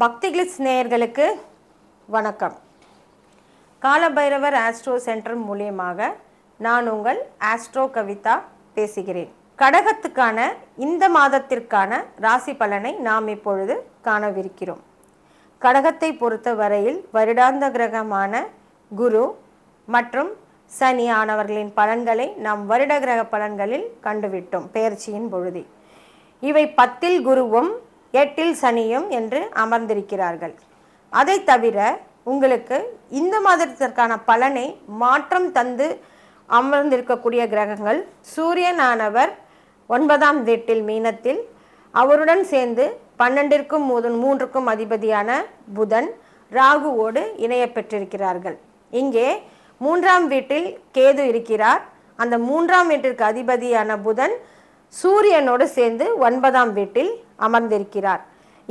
பக்தி கிளிட்ஸ் நேயர்களுக்கு வணக்கம். காலபைரவர் ஆஸ்ட்ரோ சென்டர் மூலியமாக நான் உங்கள் ஆஸ்ட்ரோ கவிதா பேசுகிறேன். கடகத்துக்கான இந்த மாதத்திற்கான ராசி பலனை நாம் இப்பொழுது காணவிருக்கிறோம். கடகத்தை பொறுத்த வரையில் வருடாந்த கிரகமான குரு மற்றும் சனி ஆனவர்களின் பலன்களை நாம் வருட கிரக பலன்களில் கண்டுவிட்டோம் பெயர்ச்சியின் பொழுது. இவை பத்தில் குருவும் எட்டில் சனியும் என்று அமர்ந்திருக்கிறார்கள். அதை தவிர உங்களுக்கு இந்த மாதத்திற்கான பலனை மாற்றம் தந்து அமர்ந்திருக்கக்கூடிய கிரகங்கள் சூரியனானவர் ஒன்பதாம் வீட்டில் மீனத்தில் அவருடன் சேர்ந்து பன்னெண்டிற்கும் மூதன் மூன்றுக்கும் அதிபதியான புதன் ராகுவோடு இணைய பெற்றிருக்கிறார்கள் இங்கே மூன்றாம் வீட்டில் கேது இருக்கிறார். அந்த மூன்றாம் வீட்டிற்கு அதிபதியான புதன் சூரியனோடு சேர்ந்து ஒன்பதாம் வீட்டில் அமர்ந்திருக்கிறார்.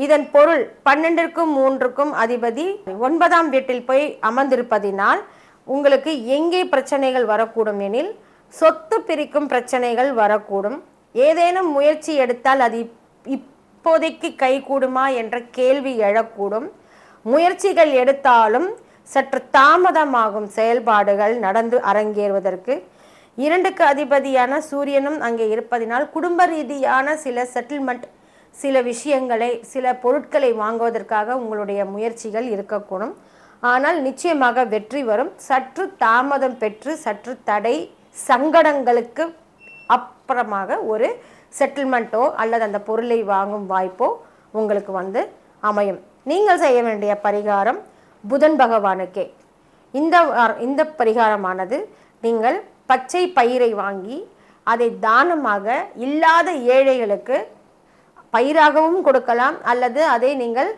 இதன் பொருள் பன்னெண்டிற்கும் மூன்றுக்கும் அதிபதி ஒன்பதாம் வீட்டில் போய் அமர்ந்திருப்பதினால் உங்களுக்கு எங்கே பிரச்சனைகள் வரக்கூடும் எனில் சொத்து பிரிக்கும் பிரச்சனைகள் வரக்கூடும். ஏதேனும் முயற்சி எடுத்தால் அது இப்போதைக்கு கைகூடுமா என்ற கேள்வி எழக்கூடும். முயற்சிகள் எடுத்தாலும் சற்று தாமதமாகும் செயல்பாடுகள் நடந்து அரங்கேறுவதற்கு இரண்டுக்கு அதிபதியான சூரியனும் அங்கே இருப்பதினால் குடும்ப ரீதியான சில செட்டில்மெண்ட் சில விஷயங்களை சில பொருட்களை வாங்குவதற்காக உங்களுடைய முயற்சிகள் இருக்கக்கூடும். ஆனால் நிச்சயமாக வெற்றி வரும். சற்று தாமதம் பெற்று சற்று தடை சங்கடங்களுக்கு அப்புறமாக ஒரு செட்டில்மெண்ட்டோ அல்லது அந்த பொருளை வாங்கும் வாய்ப்போ உங்களுக்கு வந்து அமையும். நீங்கள் செய்ய வேண்டிய பரிகாரம் புதன் பகவானுக்கே. இந்த இந்த பரிகாரமானது நீங்கள் பச்சை பயிரை வாங்கி அதை தானமாக இல்லாத ஏழைகளுக்கு பயிராகவும் கொடுக்கலாம். அல்லது அதை நீங்கள்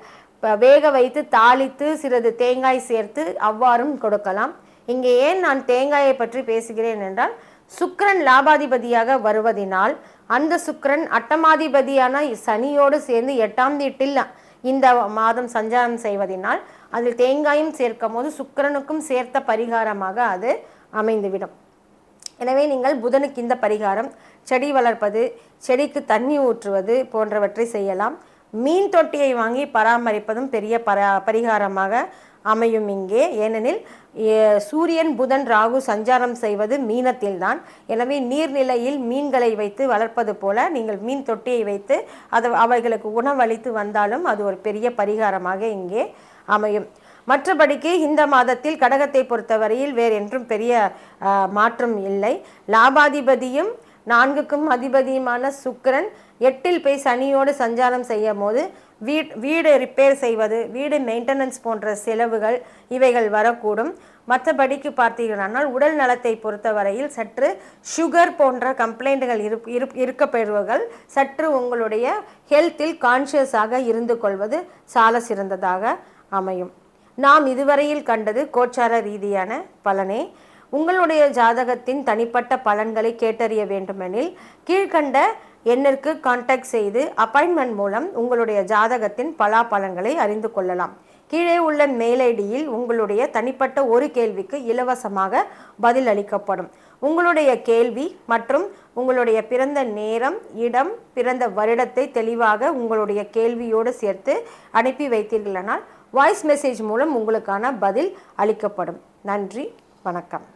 வேக வைத்து தாளித்து சிறிது தேங்காய் சேர்த்து அவ்வாறும் கொடுக்கலாம். இங்கே ஏன் நான் தேங்காயை பற்றி பேசுகிறேன் என்றால் சுக்கரன் லாபாதிபதியாக வருவதினால் அந்த சுக்கரன் அட்டமாதிபதியான சனியோடு சேர்ந்து எட்டாம் வீட்டில் இந்த மாதம் சஞ்சாரம் செய்வதனால் அதில் தேங்காயும் சேர்க்கும் போது சுக்கரனுக்கும் சேர்த்த பரிகாரமாக அது அமைந்துவிடும். எனவே நீங்கள் புதனுக்கு இந்த பரிகாரம் செடி வளர்ப்பது செடிக்கு தண்ணி ஊற்றுவது போன்றவற்றை செய்யலாம். மீன் தொட்டியை வாங்கி பராமரிப்பதும் பெரிய பரா பரிகாரமாக அமையும் இங்கே. ஏனெனில் சூரியன் புதன் ராகு சஞ்சாரம் செய்வது மீனத்தில்தான். எனவே நீர்நிலையில் மீன்களை வைத்து வளர்ப்பது போல நீங்கள் மீன் தொட்டியை வைத்து அது அவைகளுக்கு உணவளித்து வந்தாலும் அது ஒரு பெரிய பரிகாரமாக இங்கே அமையும். மற்றபடிக்கு இந்த மாதத்தில் கடகத்தை பொறுத்தவரையில் வேறு என்றும் பெரிய மாற்றம் இல்லை. லாபாதிபதியும் நான்குக்கும் அதிபதியுமான சுக்கரன் எட்டில் போய் சனியோடு சஞ்சாரம் செய்யும் போது வீட் வீடு ரிப்பேர் செய்வது வீடு மெயின்டெனன்ஸ் போன்ற செலவுகள் இவைகள் வரக்கூடும். மற்றபடிக்கு பார்த்தீர்களானால் உடல் நலத்தை பொறுத்தவரையில் சற்று சுகர் போன்ற கம்ப்ளைண்ட்டுகள் இரு இருக்கப்பெறுவர்கள் சற்று உங்களுடைய ஹெல்த்தில் கான்ஷியஸாக இருந்து கொள்வது சால சிறந்ததாக அமையும். நாம் இதுவரையில் கண்டது கோச்சார ரீதியான பலனே. உங்களுடைய ஜாதகத்தின் தனிப்பட்ட பலன்களை கேட்டறிய வேண்டுமெனில் கீழ்கண்ட எண்ணிற்கு கான்டாக்ட் செய்து அப்பாயின்மெண்ட் மூலம் உங்களுடைய ஜாதகத்தின் பலாபலன்களை அறிந்து கொள்ளலாம். கீழே உள்ள மெயில் ஐடியில் உங்களுடைய தனிப்பட்ட ஒரு கேள்விக்கு இலவசமாக பதில் அளிக்கப்படும். உங்களுடைய கேள்வி மற்றும் உங்களுடைய பிறந்த நேரம் இடம் பிறந்த வருடத்தை தெளிவாக உங்களுடைய கேள்வியோடு சேர்த்து அனுப்பி வைத்தீர்களானால் வாய்ஸ் மெசேஜ் மூலம் உங்களுக்கான பதில் அளிக்கப்படும். நன்றி வணக்கம்.